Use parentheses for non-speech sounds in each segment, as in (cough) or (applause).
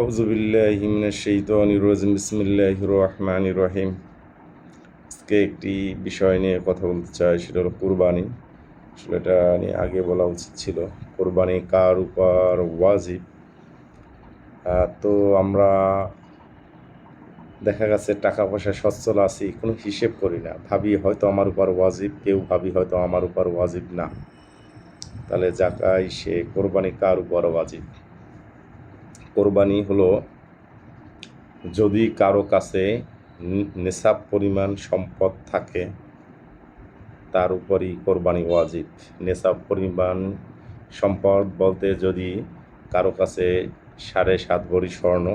আউজুবিল্লাহ শৈতানির রাজিম বিসমিল্লাহির রহমানির রহিম আজকে একটি বিষয় নিয়ে কথা বলতে চাই, সেটা হলো কোরবানি। আসলে এটা নিয়ে আগে বলা উচিত ছিল, কোরবানি কার উপর ওয়াজিব? তো আমরা দেখা গেছে টাকা পয়সা সচ্ছল আছি, কোনো হিসেব করি না। ভাবি হয়তো আমার উপর ওয়াজিব, কেউ ভাবি হয়তো আমার উপর ওয়াজিব না। তাহলে যাকাই সে কোরবানি কার উপর ওয়াজিব? কোরবানি হলো যদি কারও কাছে নেশাব পরিমাণ সম্পদ থাকে, তার উপরই কোরবানি ওয়াজিব। নেশাব পরিমাণ সম্পদ বলতে যদি কারও কাছে সাড়ে সাত ভরি স্বর্ণ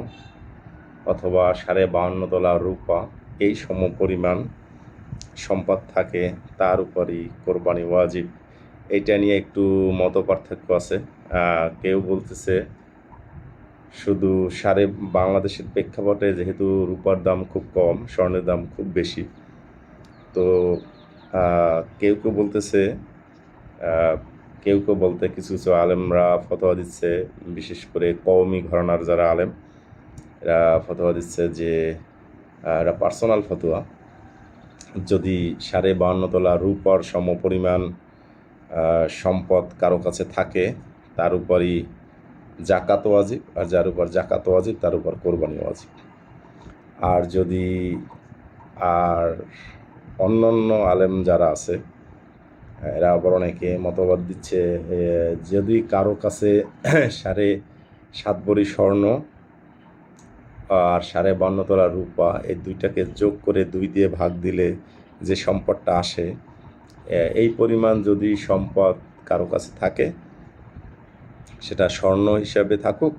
অথবা সাড়ে বাহান্ন ডলার রূপা, এই সম পরিমাণ সম্পদ থাকে, তার উপরই কোরবানি ওয়াজিব। এইটা নিয়ে একটু মত পার্থক্য আছে কেউ বলতেছে শুধু সারে বাংলাদেশের প্রেক্ষাপটে যেহেতু রূপার দাম খুব কম, স্বর্ণের দাম খুব বেশি। তো কেউ কেউ বলতেছে কেউ কেউ বলতে কিছু কিছু আলেমরা ফতোয়া দিচ্ছে, বিশেষ করে কওমি ঘরানার যারা আলেম, এরা ফতোয়া দিচ্ছে যে এটা পার্সোনাল ফতোয়া। যদি সাড়ে বাহান্ন তোলা রূপার সম পরিমাণ সম্পদ কারও কাছে থাকে, তার উপরই জাকাত ওয়াজিব আর যার উপর জাকাত ওয়াজিব, তার উপর কোরবানি ওয়াজিব। আর যদি আর অন্যান্য আলেম যারা আছে, এরা আবার অনেকে মতবাদ দিচ্ছে যদি কারও কাছে (clears throat) সাড়ে সাত ভরি স্বর্ণ আর সাড়ে বান্ন রূপা, এই দুইটাকে যোগ করে দুই দিয়ে ভাগ দিলে যে সম্পদটা আসে এই পরিমাণ যদি সম্পদ কারও কাছে থাকে সেটা স্বর্ণ হিসাবে থাকুক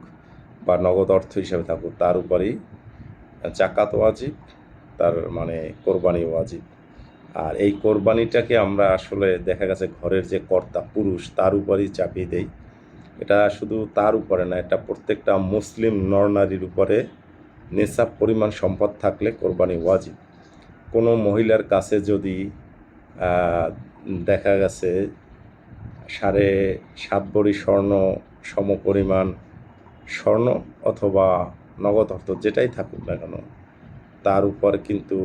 বা নগদ অর্থ হিসাবে থাকুক, তার উপরেই জাকাত ওয়াজিব, তার মানে কোরবানি ওয়াজিব। আর এই কোরবানিটাকে আমরা আসলে দেখা গেছে ঘরের যে কর্তা পুরুষ, তার উপরেই চাপিয়ে দেই। এটা শুধু তার উপরে না, এটা প্রত্যেকটা মুসলিম নরনারীর উপরে নেশাব পরিমাণ সম্পদ থাকলে কোরবানি ওয়াজিব। কোনো মহিলার কাছে যদি দেখা গেছে সাড়ে সাত ভরি স্বর্ণ সম পরিমাণ স্বর্ণ অথবা নগদ অর্থ যেটাই থাকুক না কেন, তার উপর কিন্তু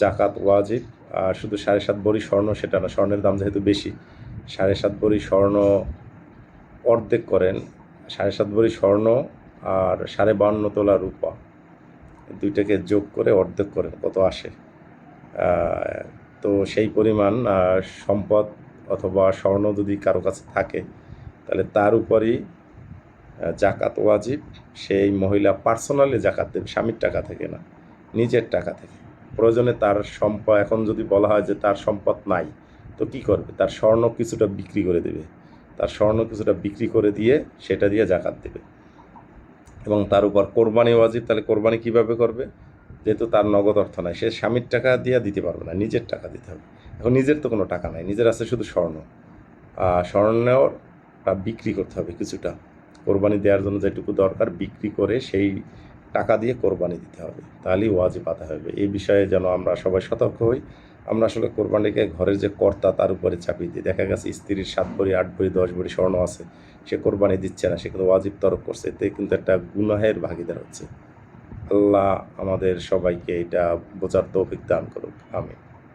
জাকাত ওয়াজিব। আর শুধু সাড়ে সাত ভরি স্বর্ণ সেটা না, স্বর্ণের দাম যেহেতু বেশি, সাড়ে সাত ভরি স্বর্ণ অর্ধেক করেন, সাড়ে সাত ভরি স্বর্ণ আর সাড়ে বান্ন তোলা রূপা, দুইটাকে যোগ করে অর্ধেক করেন, কত আসে। তো সেই পরিমাণ সম্পদ অথবা স্বর্ণ যদি কারও কাছে থাকে তাহলে তার উপরই জাকাত ওয়াজিব। সেই মহিলা পার্সোনালি জাকাত দেবে স্বামীর টাকা থেকে না নিজের টাকা থেকে। প্রয়োজনে তার সম্পদ এখন যদি বলা হয় যে তার সম্পদ নাই তো কি করবে? তার স্বর্ণ কিছুটা বিক্রি করে দেবে। তার স্বর্ণ কিছুটা বিক্রি করে দিয়ে সেটা দিয়ে জাকাত দেবে। এবং তার উপর কোরবানি ওয়াজিব তাহলে কোরবানি কীভাবে করবে? যেহেতু তার নগদ অর্থ নাই সে স্বামীর টাকা দিয়ে দিতে পারবে না নিজের টাকা দিতে হবে। এখন নিজের তো কোনো টাকা নাই নিজের আছে শুধু স্বর্ণ। আহ, স্বর্ণের বিক্রি করতে হবে কিছুটা। কোরবানি দেওয়ার জন্য যেটুকু দরকার বিক্রি করে সেই টাকা দিয়ে কোরবানি দিতে হবে। তাহলেই ওয়াজিব আদা হবে। এই বিষয়ে যেন আমরা সবাই সতর্ক হই। আমরা আসলে কোরবানিকে ঘরের যে কর্তা তার উপরে চাপিয়ে দিই। দেখা গেছে স্ত্রীর সাত ভরি, আট ভরি, দশ ভরি স্বর্ণ আছে। সে কোরবানি দিচ্ছে না, সে কিন্তু ওয়াজিব তরক করছে। এতে কিন্তু একটা গুনাহের ভাগিদার হচ্ছে। আল্লাহ আমাদের সবাইকে এটা বোঝার তৌফিক দান করুক। আমি